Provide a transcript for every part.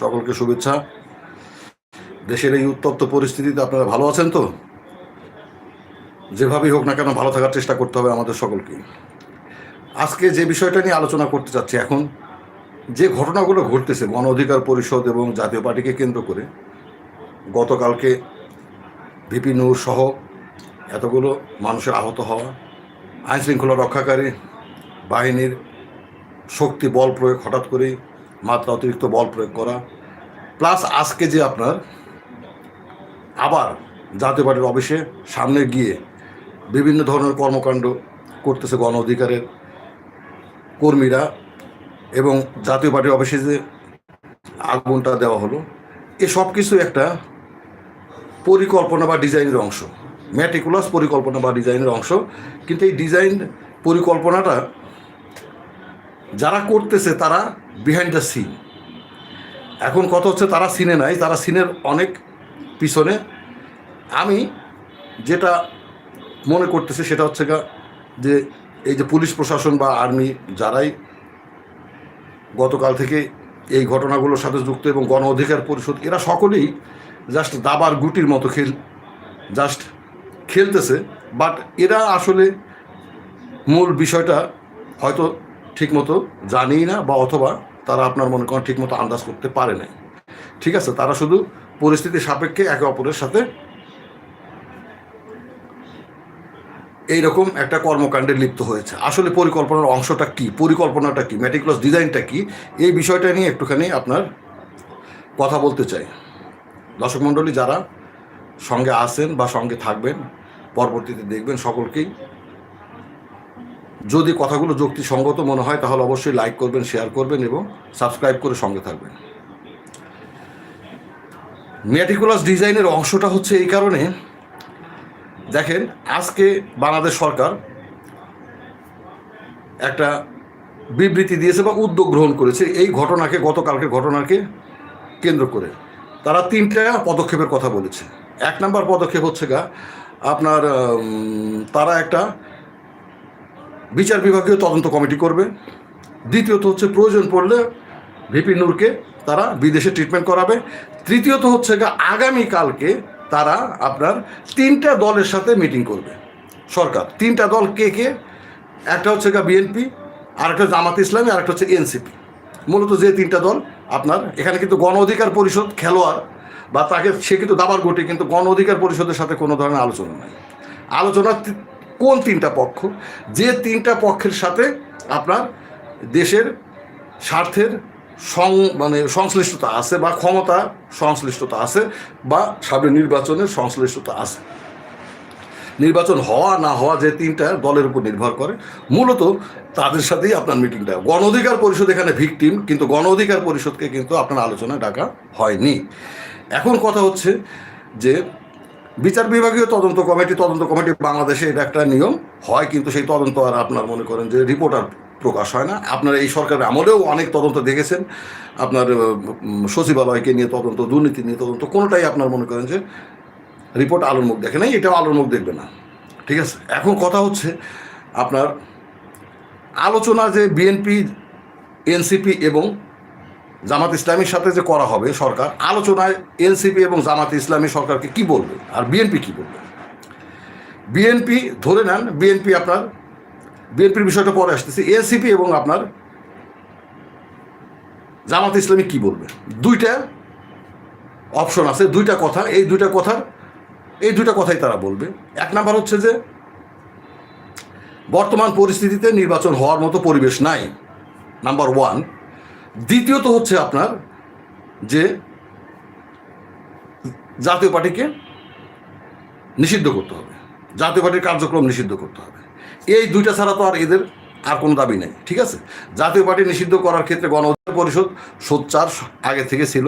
সকলকে শুভেচ্ছা। দেশের এই উত্তপ্ত পরিস্থিতিতে আপনারা ভালো আছেন তো? যেভাবেই হোক না কেন ভালো থাকার চেষ্টা করতে হবে আমাদের সকলকে। আজকে যে বিষয়টা নিয়ে আলোচনা করতে চাচ্ছি এখন, যে ঘটনাগুলো ঘটতেছে গণ অধিকার পরিষদ এবং জাতীয় পার্টিকে কেন্দ্র করে, গতকালকে ভিপি নূর সহ এতগুলো মানুষের আহত হওয়া আইন শৃঙ্খলা রক্ষাকারী বাহিনীর শক্তি বল প্রয়োগ হঠাৎ করেই মাত্রা অতিরিক্ত বল প্রয়োগ করা। প্লাস আজকে যে আপনার আবার জাতীয় পার্টির অফিসে সামনে গিয়ে বিভিন্ন ধরনের কর্মকাণ্ড করতেছে গণ অধিকারের কর্মীরা এবং জাতীয় পার্টির অফিসে যে আগুনটা দেওয়া হলো, এ সব কিছু একটা পরিকল্পনা বা ডিজাইনের অংশ। ম্যাটিকুলাস পরিকল্পনা বা ডিজাইনের অংশ। কিন্তু এই ডিজাইন পরিকল্পনাটা যারা করতেছে তারা বিহাইন্ড দ্য সিন এখন কথা হচ্ছে তারা সিনে নাই, তারা সিনের অনেক পিছনে। আমি যেটা মনে করতেছি সেটা হচ্ছে যে এই যে পুলিশ প্রশাসন বা আর্মি যারাই গতকাল থেকে এই ঘটনাগুলোর সাথে যুক্ত এবং গণ অধিকার পরিষদ, এরা সকলেই জাস্ট দাবার গুটির মতো খেল জাস্ট খেলতেছে। বাট এরা আসলে মূল বিষয়টা হয়তো ঠিকমতো জানেই না বা অথবা তারা আপনার মনে করেন ঠিকমতো আন্দাজ করতে পারে নাই। ঠিক আছে? তারা শুধু পরিস্থিতি সাপেক্ষে একে অপরের সাথে এইরকম একটা কর্মকাণ্ডে লিপ্ত হয়েছে। আসলে পরিকল্পনার অংশটা কি? পরিকল্পনাটা কি? ম্যাটিকুলাস ডিজাইনটা কি? এই বিষয়টা নিয়ে একটুখানি আপনার কথা বলতে চাই। দর্শক মণ্ডলী, যারা সঙ্গে আসেন বা সঙ্গে থাকবেন, পরবর্তীতে দেখবেন সকলকেই যদি কথাগুলো যুক্তিসঙ্গত মনে হয়, তাহলে অবশ্যই লাইক করবেন শেয়ার করবেন এবং সাবস্ক্রাইব করে সঙ্গে থাকবেন। ম্যাটিকুলাস ডিজাইনের অংশটা হচ্ছে এই কারণে, দেখেন আজকে বাংলাদেশ সরকার একটা বিবৃতি দিয়েছে বা উদ্যোগ গ্রহণ করেছে এই ঘটনাকে গতকালকে ঘটনাকে কেন্দ্র করে। তারা তিনটা পদক্ষেপের কথা বলেছে। এক নম্বর পদক্ষেপ হচ্ছে গা, আপনার তারা একটা বিচার বিভাগীয় তদন্ত কমিটি করবে। দ্বিতীয়ত হচ্ছে প্রয়োজন পড়লে ভিপি নূরকে তারা বিদেশে ট্রিটমেন্ট করাবে। তৃতীয়ত হচ্ছে আগামীকালকে তারা আপনার তিনটা দলের সাথে মিটিং করবে। সরকার, তিনটা দল কে কে? একটা হচ্ছে গা বিএনপি আরেকটা জামাত ইসলামী, আরেকটা হচ্ছে এনসিপি মূলত যে তিনটা দল আপনার, এখানে কিন্তু গণ অধিকার পরিষদ খেলোয়াড়, বা তাকে সে কিন্তু দাবার গোটে কিন্তু গণ অধিকার পরিষদের সাথে কোনো ধরনের আলোচনা নাই। আলোচনা কোন তিনটা পক্ষ? যে তিনটা পক্ষের সাথে আপনার দেশের স্বার্থের সং মানে সংশ্লিষ্টতা আছে বা ক্ষমতা সংশ্লিষ্টতা আছে বা সামনে নির্বাচনের সংশ্লিষ্টতা আছে। নির্বাচন হওয়া, না হওয়া যে তিনটা দলের উপর নির্ভর করে, মূলত তাদের সাথেই আপনার মিটিংটা গণ অধিকার পরিষদ এখানে ভিকটিম, কিন্তু গণ অধিকার পরিষদকে কিন্তু আপনার আলোচনায় ডাকা হয়নি। এখন কথা হচ্ছে যে বিচার বিভাগীয় তদন্ত কমিটি তদন্ত কমিটি বাংলাদেশে এটা একটা নিয়ম। হয় কিন্তু সেই তদন্ত আর আপনার মনে করেন যে রিপোর্ট আর প্রকাশ হয় না। আপনার এই সরকারের আমলেও অনেক তদন্ত দেখেছেন। আপনার সচিবালয়কে নিয়ে তদন্ত, দুর্নীতি নিয়ে তদন্ত, কোনোটাই আপনার মনে করেন যে রিপোর্ট আলোর মুখ দেখে নাই, এটাও আলোর মুখ দেখবে না। ঠিক আছে? এখন কথা হচ্ছে আপনার আলোচনা যে বিএনপি, এনসিপি এবং জামাত ইসলামীর সাথে যে করা হবে সরকার, আলোচনায় এনসিপি এবং জামাত ইসলামী সরকারকে কি বলবে? আর বিএনপি কি বলবে? বিএনপি ধরে নেন, বিএনপি আপনার, বিএনপির বিষয়টা পরে আসতেছে এনসিপি এবং আপনার জামাত ইসলামী কি বলবে? দুইটা অপশন আছে, দুইটা কথা, এই দুইটা কথার, এই দুইটা কথাই তারা বলবে। এক নাম্বার হচ্ছে যে, বর্তমান পরিস্থিতিতে নির্বাচন হওয়ার মতো পরিবেশ নাই, নাম্বার ওয়ান। দ্বিতীয়ত হচ্ছে আপনার যে জাতীয় পার্টিকে নিষিদ্ধ করতে হবে। জাতীয় পার্টির কার্যক্রম নিষিদ্ধ করতে হবে। এই দুইটা ছাড়া তো আর এদের আর কোনো দাবি নেই ঠিক আছে? জাতীয় পার্টি নিষিদ্ধ করার ক্ষেত্রে গণ অধিকার পরিষদ সোচ্চার আগে থেকে ছিল।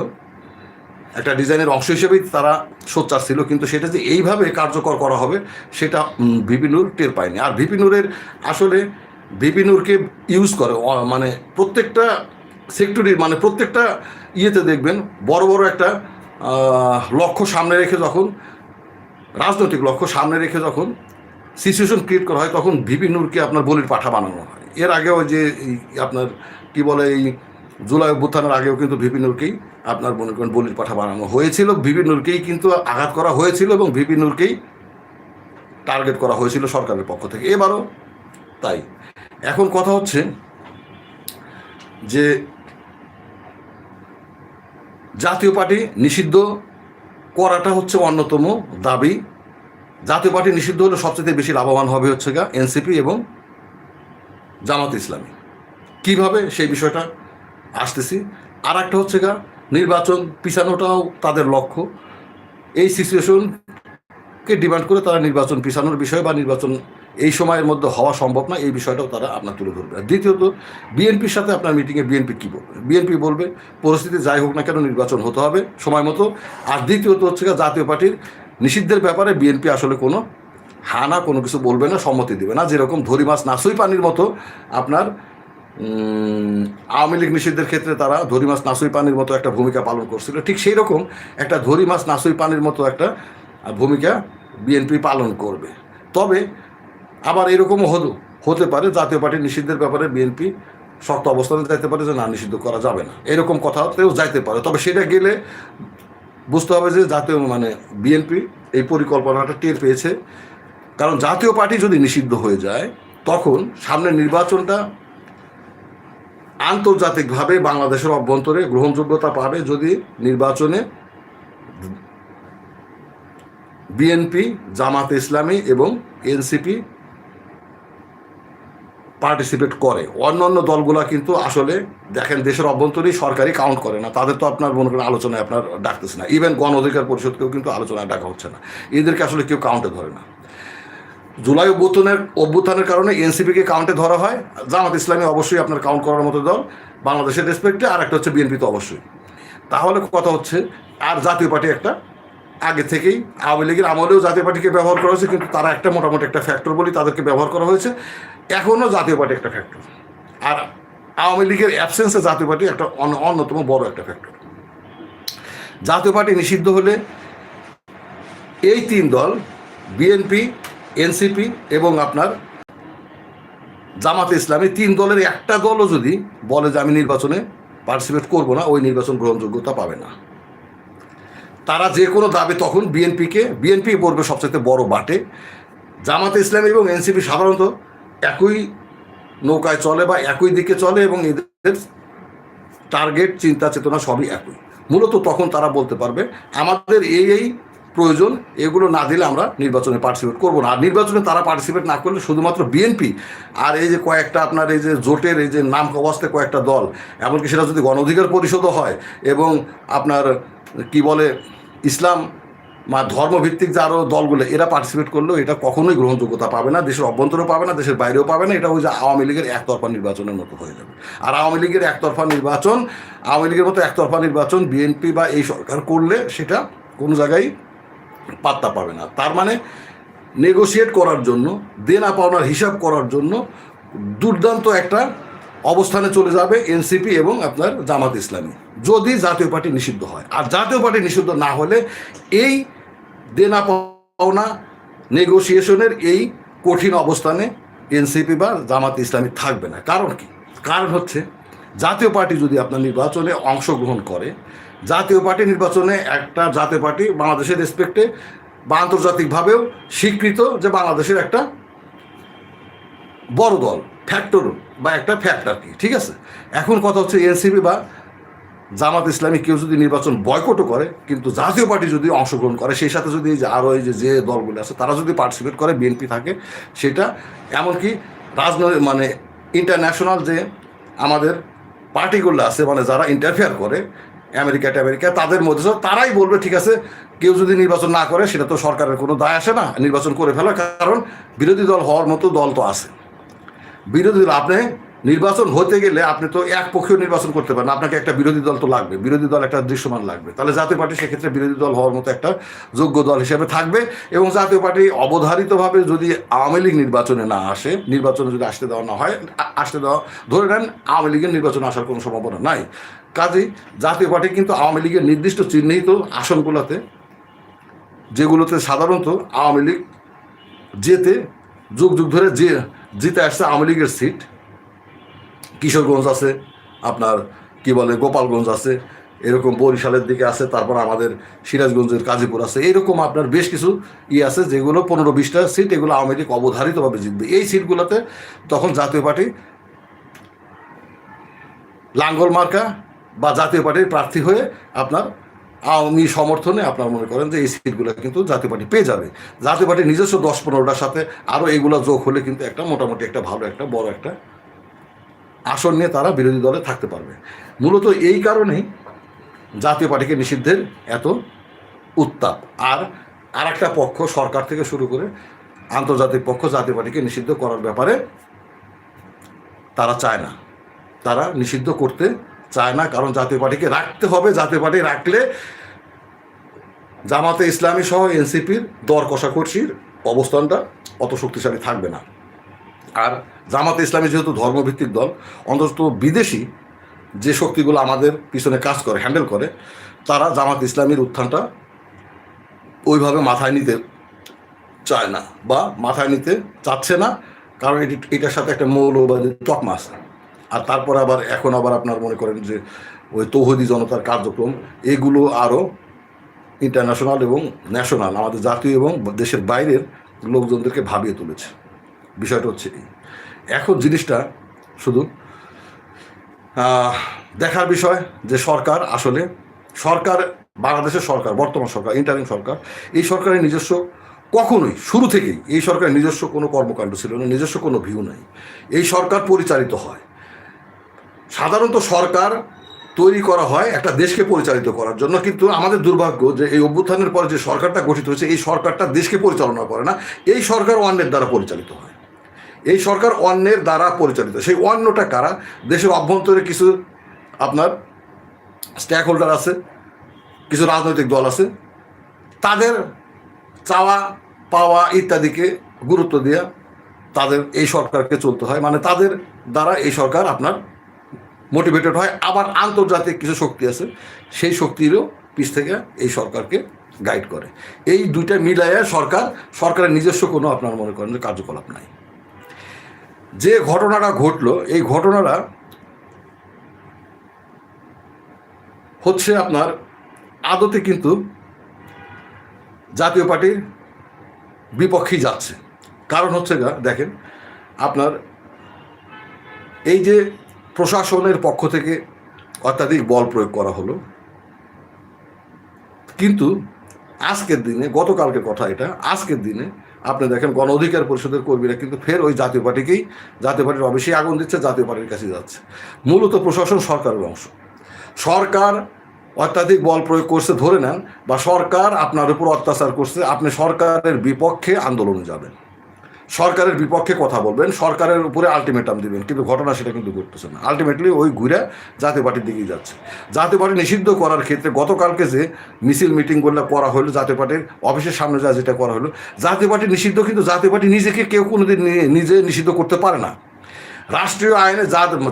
একটা ডিজাইনের অংশ হিসেবেই তারা সোচ্চার ছিল কিন্তু সেটা যে এইভাবে কার্যকর করা হবে সেটা উম, ভিপি নূর টের পায়নি। আর ভিপি নূরের আসলে ভিপি নূরকে ইউজ করে মানে প্রত্যেকটা সেক্টরির মানে প্রত্যেকটা ইয়েতে দেখবেন বড় বড় একটা লক্ষ্য সামনে রেখে যখন, রাজনৈতিক লক্ষ্য সামনে রেখে যখন সিচুয়েশন ক্রিয়েট করা হয়, তখন ভিপি নূরকে আপনার বলির পাঠা বানানো হয়। এর আগেও যে আপনার কি বলে এই জুলাই অভ্যুত্থানের আগেও কিন্তু ভিপি নূরকেই আপনার মনে করেন বলির পাঠা বানানো হয়েছিল। ভিপি নূরকেই কিন্তু আঘাত করা হয়েছিল এবং ভিপি নূরকেই টার্গেট করা হয়েছিল সরকারের পক্ষ থেকে। এবারও তাই। এখন কথা হচ্ছে যে জাতীয় পার্টি নিষিদ্ধ করাটা হচ্ছে অন্যতম দাবি। জাতীয় পার্টি নিষিদ্ধ হলে সবচেয়ে বেশি লাভবান হবে হচ্ছে গা এনসিপি এবং জামাত ইসলামী। কীভাবে? সেই বিষয়টা আসতেছি। আর একটা হচ্ছে গা নির্বাচন পিছানোটাও তাদের লক্ষ্য। এই সিচুয়েশনকে ডিমান্ড করে তারা নির্বাচন পিছানোর বিষয় বা নির্বাচন এই সময়ের মধ্যে হওয়া সম্ভব না, এই বিষয়টাও তারা আপনার তুলে ধরবে। আর দ্বিতীয়ত, বিএনপির সাথে আপনার মিটিংয়ে বিএনপি কী বলবে? বিএনপি বলবে, পরিস্থিতি যাই হোক না কেন নির্বাচন হতে হবে সময় মতো। আর দ্বিতীয়ত হচ্ছে জাতীয় পার্টির নিষিদ্ধের ব্যাপারে বিএনপি আসলে কোনো হানা কোনো কিছু বলবে না, সম্মতি দেবে না। যেরকম ধরি মাছ নাসুই পানির মতো আপনার আওয়ামী লীগ নিষিদ্ধের ক্ষেত্রে তারা ধরি মাছ নাসুই পানির মতো একটা ভূমিকা পালন করছিল। ঠিক সেই রকম একটা ধরি মাছ নাসুই পানির মতো একটা ভূমিকা বিএনপি পালন করবে। তবে আবার এরকমও হতো হতে পারে, জাতীয় পার্টি নিষিদ্ধের ব্যাপারে বিএনপি শক্ত অবস্থানে যাইতে পারে যে না, নিষিদ্ধ করা যাবে না। এরকম কথাতেও যাইতে পারে। তবে সেটা গেলে বুঝতে হবে যে জাতীয় মানে বিএনপি এই পরিকল্পনাটা টের পেয়েছে। কারণ জাতীয় পার্টি যদি নিষিদ্ধ হয়ে যায়, তখন সামনের নির্বাচনটা আন্তর্জাতিকভাবে বাংলাদেশের অভ্যন্তরে গ্রহণযোগ্যতা পাবে যদি নির্বাচনে বিএনপি জামাত ইসলামী এবং এনসিপি পার্টিসিপেট করে। অন্যান্য দলগুলা কিন্তু আসলে দেখেন দেশের অভ্যন্তরেই সরকারি কাউন্ট করে না। তাদের তো আপনার মনে করেন আলোচনায় আপনার ডাকতেছে না। ইভেন গণ অধিকার পরিষদকেও কিন্তু আলোচনায় ডাকা হচ্ছে না। এদেরকে আসলে কেউ কাউন্টে ধরে না। জুলাই অভ্যুত্থানের অভ্যুত্থানের কারণে এনসিপিকে কাউন্টে ধরা হয়। জামাত ইসলামী অবশ্যই আপনার কাউন্ট করার মতো দল। বাংলাদেশের রেসপেক্টে আর একটা হচ্ছে বিএনপি তো অবশ্যই। তাহলে কথা হচ্ছে, আর জাতীয় পার্টি একটা, আগে থেকেই আওয়ামী লীগের আমলেও জাতীয় পার্টিকে ব্যবহার করা হয়েছে, কিন্তু তারা একটা মোটামুটি একটা ফ্যাক্টর বলি তাদেরকে ব্যবহার করা হয়েছে। এখনও জাতীয় পার্টি একটা ফ্যাক্টর আর আওয়ামী লীগের অ্যাবসেন্সে জাতীয় পার্টি একটা অন্যতম বড় একটা ফ্যাক্টর জাতীয় পার্টি নিষিদ্ধ হলে এই তিন দল বিএনপি এনসিপি এবং আপনার জামাতে ইসলামী, তিন দলের একটা দলও যদি বলে যে আমি নির্বাচনে পার্টিসিপেট করব না, ওই নির্বাচন গ্রহণযোগ্যতা পাবে না। তারা যে কোনো দাবে তখন বিএনপিকে বিএনপি পড়বে সবচেয়ে বড় বাটে। জামাতে ইসলামী এবং এনসিপি সাধারণত একই নৌকায় চলে বা একই দিকে চলে এবং এদের টার্গেট চিন্তা, চেতনা সবই একই। মূলত তখন তারা বলতে পারবে, আমাদের এই এই প্রয়োজন, এগুলো না দিলে আমরা নির্বাচনে পার্টিসিপেট করব না। আর নির্বাচনে তারা পার্টিসিপেট না করলে শুধুমাত্র বিএনপি আর এই যে কয়েকটা আপনার এই যে জোটের এই যে নাম অবস্থায় কয়েকটা দল, এমনকি সেটা যদি গণ অধিকার পরিষদও হয় এবং আপনার কি বলে ইসলাম বা ধর্মভিত্তিক যে আরও দলগুলো, এরা পার্টিসিপেট করলেও এটা কখনোই গ্রহণযোগ্যতা পাবে না, দেশের অভ্যন্তরেও পাবে না, দেশের বাইরেও পাবে না এটা ওই যে আওয়ামী লীগের একতরফা নির্বাচনের মতো হয়ে যাবে। আর আওয়ামী লীগের একতরফা নির্বাচন, আওয়ামী লীগের মতো একতরফা নির্বাচন বিএনপি বা এই সরকার করলে সেটা কোনো জায়গায় পাত্তা পাবে না। তার মানে নেগোশিয়েট করার জন্য, দেনা পাওনার হিসাব করার জন্য দুর্দান্ত একটা অবস্থানে চলে যাবে এনসিপি এবং আপনার জামাত ইসলামী, যদি জাতীয় পার্টি নিষিদ্ধ হয়। আর জাতীয় পার্টি নিষিদ্ধ না হলে এই দেনা পাওনা নেগোসিয়েশনের এই কঠিন অবস্থানে এনসিপি বা জামাত ইসলামী থাকবে না। কারণ কি? কারণ হচ্ছে জাতীয় পার্টি যদি আপনার নির্বাচনে অংশগ্রহণ করে, জাতীয় পার্টি নির্বাচনে একটা জাতীয় পার্টি বাংলাদেশের রেসপেক্টে বা আন্তর্জাতিকভাবেও স্বীকৃত যে বাংলাদেশের একটা বড় দল। ফ্যাক্টর বা একটা ফ্যাক্ট আর কি, ঠিক আছে? এখন কথা হচ্ছে এনসিপি বা জামাত ইসলামী কেউ যদি নির্বাচন বয়কটও করে, কিন্তু জাতীয় পার্টি যদি অংশগ্রহণ করে, সেই সাথে যদি আরও এই যে যে দলগুলো আছে, তারা যদি পার্টিসিপেট করে বিএনপি থাকে, সেটা এমনকি রাজনৈতিক মানে ইন্টারন্যাশনাল যে আমাদের পার্টিগুলো আছে মানে যারা ইন্টারফেয়ার করে আমেরিকা আমেরিকা তাদের মধ্যে তারাই বলবে, ঠিক আছে, কেউ যদি নির্বাচন না করে, সেটা তো সরকারের কোনো দায় আসে না, নির্বাচন করে ফেলা। কারণ বিরোধী দল হওয়ার মতো দল তো আছে। বিরোধী দল, আপনি নির্বাচন হতে গেলে আপনি তো এক নির্বাচন করতে পারেন আপনাকে একটা বিরোধী দল তো লাগবে। বিরোধী দল একটা দৃশ্যমান লাগবে। তাহলে জাতীয় পার্টি সেক্ষেত্রে বিরোধী দল হওয়ার মতো একটা যোগ্য দল হিসেবে থাকবে এবং জাতীয় পার্টি অবধারিতভাবে যদি আওয়ামী লীগ নির্বাচনে না আসে, নির্বাচনে যদি আসতে দেওয়া না হয়, আসতে দেওয়া, ধরে নেন আওয়ামী লীগের নির্বাচনে আসার কোনো সম্ভাবনা নাই। কাজেই জাতীয় পার্টি কিন্তু আওয়ামী লীগের নির্দিষ্ট চিহ্নিত আসনগুলোতে, যেগুলোতে সাধারণত আওয়ামী লীগ যেতে যুগ যুগ ধরে যে জিতে আসছে আওয়ামী লীগের সিট কিশোরগঞ্জ আছে, আপনার কি বলে গোপালগঞ্জ আছে, এরকম বরিশালের দিকে আছে, তারপর আমাদের সিরাজগঞ্জের কাজীপুর আছে, এরকম আপনার বেশ কিছু ই আছে যেগুলো পনেরো বিশটা সিট এগুলো আওয়ামী লীগ অবধারিতভাবে জিতবে। এই সিটগুলোতে তখন জাতীয় পার্টি লাঙ্গল মার্কা বা জাতীয় পার্টির প্রার্থী হয়ে আপনার আওয়ামী সমর্থনে আপনার মনে করেন যে এই সিটগুলো কিন্তু জাতীয় পার্টি পেয়ে যাবে। জাতীয় পার্টি নিজস্ব দশ পনেরোটার সাথে আরও এগুলো যোগ হলে কিন্তু একটা মোটামুটি একটা ভালো, একটা বড় একটা আসন নিয়ে তারা বিরোধী দলে থাকতে পারবে। মূলত এই কারণেই জাতীয় পার্টিকে নিষিদ্ধের এত উত্তাপ। আর আর একটা পক্ষ সরকার থেকে শুরু করে আন্তর্জাতিক পক্ষ জাতীয় পার্টিকে নিষিদ্ধ করার ব্যাপারে তারা চায় না। তারা নিষিদ্ধ করতে চায় না, কারণ জাতীয় পার্টিকে রাখতে হবে। জাতীয় পার্টি রাখলে জামাতে ইসলামী সহ এনসিপির দর কষাকষির অবস্থানটা অত শক্তিশালী থাকবে না। আর জামাতে ইসলামী যেহেতু ধর্মভিত্তিক দল, অন্তত বিদেশি যে শক্তিগুলো আমাদের পিছনে কাজ করে, হ্যান্ডেল করে, তারা জামাত ইসলামীর উত্থানটা ওইভাবে মাথায় নিতে চায় না বা মাথায় নিতে চাচ্ছে না, কারণ এটি এটার সাথে একটা মৌলবাদী তকমা আছে। আর তারপর আবার এখন আবার আপনার মনে করেন যে ওই তৌহদি জনতার কার্যক্রম, এগুলো আরও ইন্টারন্যাশনাল এবং ন্যাশনাল আমাদের জাতীয় এবং দেশের বাইরের লোকজনদেরকে ভাবিয়ে তুলেছে। বিষয়টা হচ্ছে এই। এখন জিনিসটা শুধু দেখার বিষয় যে সরকার আসলে, সরকার, বাংলাদেশের সরকার, বর্তমান সরকার ইন্টারিম সরকার, এই সরকারের নিজস্ব কখনোই, শুরু থেকেই এই সরকারের নিজস্ব কোনো কর্মকাণ্ড ছিল না, নিজস্ব কোনো ভিউ নাই। এই সরকার পরিচালিত হয়। সাধারণত সরকার তৈরি করা হয় একটা দেশকে পরিচালিত করার জন্য। কিন্তু আমাদের দুর্ভাগ্য যে এই অভ্যুত্থানের পরে যে সরকারটা গঠিত হয়েছে, এই সরকারটা দেশকে পরিচালনা করে না। এই সরকার অন্যের দ্বারা পরিচালিত হয়। এই সরকার অন্যের দ্বারা পরিচালিত। সেই অন্যটা কারা? দেশের অভ্যন্তরে কিছু আপনার স্টেক হোল্ডার আছে, কিছু রাজনৈতিক দল আছে। তাদের চাওয়া, পাওয়া ইত্যাদিকে গুরুত্ব দেওয়া তাদের এই সরকারকে চলতে হয়। মানে তাদের দ্বারা এই সরকার আপনার মোটিভেটেড হয়। আবার আন্তর্জাতিক কিছু শক্তি আছে, সেই শক্তিরও পিছ থেকে এই সরকারকে গাইড করে। এই দুইটা মিলাইয়া সরকার, সরকারের নিজস্ব কোনো আপনার মনে করেন যে কার্যকলাপ নাই। যে ঘটনাটা ঘটলো, এই ঘটনাটা হচ্ছে আপনার আদতে কিন্তু জাতীয় পার্টির বিপক্ষেই যাচ্ছে। কারণ হচ্ছে গা, দেখেন, আপনার এই যে প্রশাসনের পক্ষ থেকে অত্যাধিক বল প্রয়োগ করা হলো। কিন্তু আজকের দিনে গতকালকের কথা এটা, আজকের দিনে আপনি দেখেন গণ অধিকার পরিষদের কর্মীরা কিন্তু ফের ওই জাতীয় পার্টিকেই, জাতীয় পার্টির অফিসে আগুন দিচ্ছে, জাতীয় পার্টির কাছে যাচ্ছে। মূলত প্রশাসন সরকারের অংশ। সরকার অত্যাধিক বল প্রয়োগ করছে ধরে নেন বা সরকার আপনার উপর অত্যাচার করছে, আপনি সরকারের বিপক্ষে আন্দোলনে যাবেন। সরকারের বিপক্ষে কথা বলবেন, সরকারের উপরে আলটিমেটাম দিবেন, কিন্তু ঘটনা সেটা কিন্তু ঘটতেছে না। আলটিমেটলি ওই ঘুরে জাতীয় পার্টির দিকেই যাচ্ছে। জাতীয় পার্টি নিষিদ্ধ করার ক্ষেত্রে গতকালকে যে মিছিল মিটিংগুলো করা হলো, জাতীয় পার্টির অফিসের সামনে যা যেটা করা হলো, জাতীয় পার্টি নিষিদ্ধ, কিন্তু জাতীয় পার্টি নিজেকে কেউ কোনোদিন নিজে নিষিদ্ধ করতে পারে না। রাষ্ট্রীয় আইনে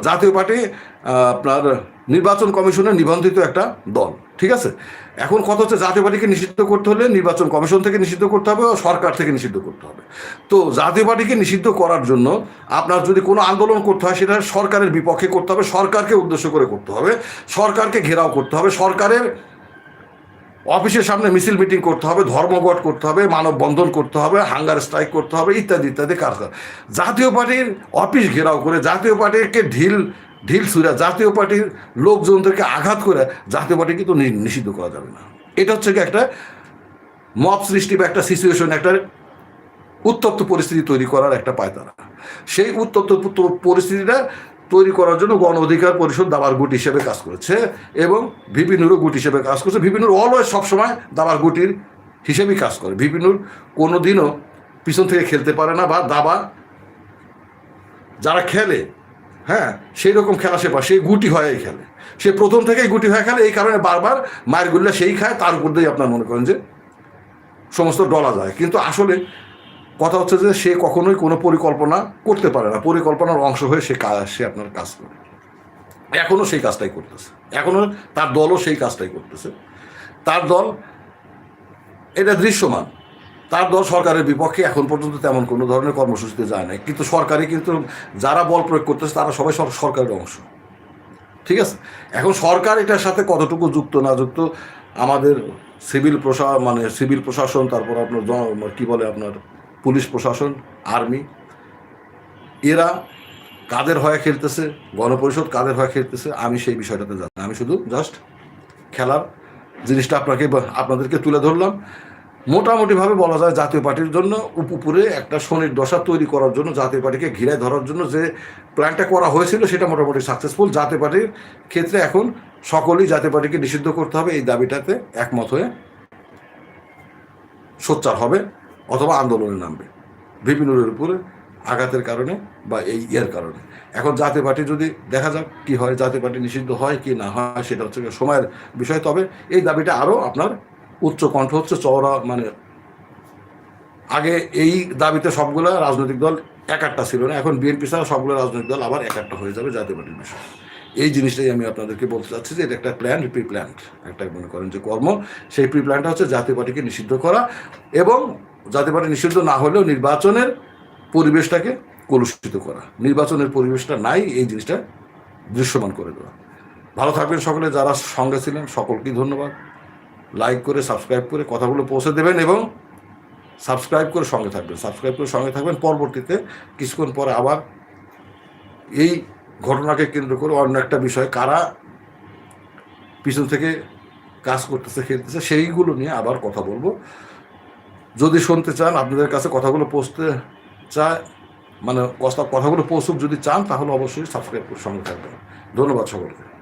জাতীয় পার্টি আপনার নির্বাচন কমিশনের নিবন্ধিত একটা দল। ঠিক আছে? এখন কথা হচ্ছে জাতীয় পার্টিকে নিষিদ্ধ করতে হলে নির্বাচন কমিশন থেকে নিষিদ্ধ করতে হবে ও সরকার থেকে নিষিদ্ধ করতে হবে। তো জাতীয় পার্টিকে নিষিদ্ধ করার জন্য আপনার যদি কোনো আন্দোলন করতে হয়, সেটা সরকারের বিপক্ষে করতে হবে, সরকারকে উদ্দেশ্য করে করতে হবে, সরকারকে ঘেরাও করতে হবে, সরকারের অফিসের সামনে মিছিল মিটিং করতে হবে ধর্মঘট করতে হবে, মানববন্ধন করতে হবে, হাঙ্গার স্ট্রাইক করতে হবে, ইত্যাদি ইত্যাদি কাজ জাতীয় পার্টির অফিস ঘেরাও করে জাতীয় পার্টিকে ঢিল ঢিল ছুঁড়া জাতীয় পার্টির লোকজনদেরকে আঘাত করে জাতীয় পার্টি কিন্তু নিষিদ্ধ করা যাবে না। এটা হচ্ছে কি একটা মব সৃষ্টি বা একটা সিচুয়েশন একটা উত্তপ্ত পরিস্থিতি তৈরি করার একটা পায়তারা। সেই উত্তপ্ত পরিস্থিতিটা তৈরি করার জন্য গণ অধিকার পরিষদ দাবার গুট হিসেবে কাজ করেছে এবং ভিপিনুরও গুট হিসেবে কাজ করছে। ভিপিনুর অলওয়েজ সবসময় দাবার গুটির হিসেবেই কাজ করে। ভিপিনুর কোনো দিনও পিছন থেকে খেলতে পারে না বা দাবা যারা খেলে হ্যাঁ সেই রকম খেলা সে পা- সেই গুটি হয়েই খেলে সে প্রথম থেকেই গুটি হয়ে খেলে, এই কারণে বারবার মায়ের গুল্লা সেই খায়, তার উপর দিয়েই আপনার মনে করেন যে সমস্ত ডলা যায়। কিন্তু আসলে কথা হচ্ছে যে সে কখনোই কোনো পরিকল্পনা করতে পারে না। পরিকল্পনার অংশ হয়ে সে কাজ সে আপনার কাজ করে। এখনও সেই কাজটাই করতেছে। এখনও তার দলও সেই কাজটাই করতেছে। তার দল এটা দৃশ্যমান। তার দল সরকারের বিপক্ষে এখন পর্যন্ত তেমন কোনো ধরনের কর্মসূচিতে যায় নাই। কিন্তু সরকারি কিন্তু যারা বল প্রয়োগ করতেছে, তারা সবাই সর- সরকারের অংশ। ঠিক আছে? এখন সরকার এটার সাথে কতটুকু যুক্ত, না যুক্ত, আমাদের সিভিল প্রশা মানে সিভিল প্রশাসন, তারপর আপনার জন- কি বলে আপনার, পুলিশ প্রশাসন, আর্মি, এরা কাদের হয়ে খেলতেছে, গণপরিষদ কাদের হয়ে খেলতেছে, আমি সেই বিষয়টাতে জানি আমি শুধু জাস্ট খেলার জিনিসটা আপনাকে আপনাদেরকে তুলে ধরলাম। মোটামুটিভাবে বলা যায় জাতীয় পার্টির জন্য উপ- উপরে একটা শনির দশা তৈরি করার জন্য জাতীয় পার্টিকে ঘিরে ধরার জন্য যে প্ল্যানটা করা হয়েছিল সেটা মোটামুটি সাকসেসফুল জাতীয় পার্টির ক্ষেত্রে এখন সকলেই জাতীয় পার্টিকে নিষিদ্ধ করতে হবে, এই দাবিটাতে একমত হয়ে সোচ্চার হবে অথবা আন্দোলনে নামবে। বিভিন্নের উপরে আঘাতের কারণে বা এই ইয়ের কারণে। এখন জাতীয় পার্টি যদি দেখা যাক কি হয়, জাতীয় পার্টি নিষিদ্ধ হয় কি না হয়, সেটা হচ্ছে সময়ের বিষয়। তবে এই দাবিটা আরও আপনার উচ্চ কণ্ঠ হচ্ছে চওড়া মানে আগে এই দাবিতে সবগুলো রাজনৈতিক দল এক একটা ছিল না, এখন বিএনপি ছাড়া সবগুলো রাজনৈতিক দল আবার এক একটা হয়ে যাবে জাতীয় পার্টির বিষয়। এই জিনিসটাই আমি আপনাদেরকে বলতে চাচ্ছি যে এটা একটা প্ল্যান প্রি প্ল্যান একটা মনে করেন যে কর্ম। সেই প্রি প্ল্যানটা হচ্ছে জাতীয় পার্টিকে নিষিদ্ধ করা এবং জাতীয় পার্টি নিষিদ্ধ না হলেও নির্বাচনের পরিবেশটাকে কলুষিত করা। নির্বাচনের পরিবেশটা নাই, এই জিনিসটা দৃশ্যমান করে দেওয়া। ভালো থাকবেন সকলে, যারা সঙ্গে ছিলেন সকলকেই ধন্যবাদ। লাইক করে সাবস্ক্রাইব করে কথাগুলো পৌঁছে দেবেন এবং সাবস্ক্রাইব করে সঙ্গে থাকবেন। সাবস্ক্রাইব করে সঙ্গে থাকবেন। পরবর্তীতে কিছুক্ষণ পরে আবার এই ঘটনাকে কেন্দ্র করে অন্য একটা বিষয় কারা পিছন থেকে কাজ করতেছে, খেলতেছে, সেইগুলো নিয়ে আবার কথা বলব। যদি শুনতে চান, আপনাদের কাছে কথাগুলো পৌঁছতে চায় মানে কথা- কথাগুলো পৌঁছুক, যদি চান, তাহলে অবশ্যই সাবস্ক্রাইব করে সঙ্গে থাকবেন। ধন্যবাদ সকলকে।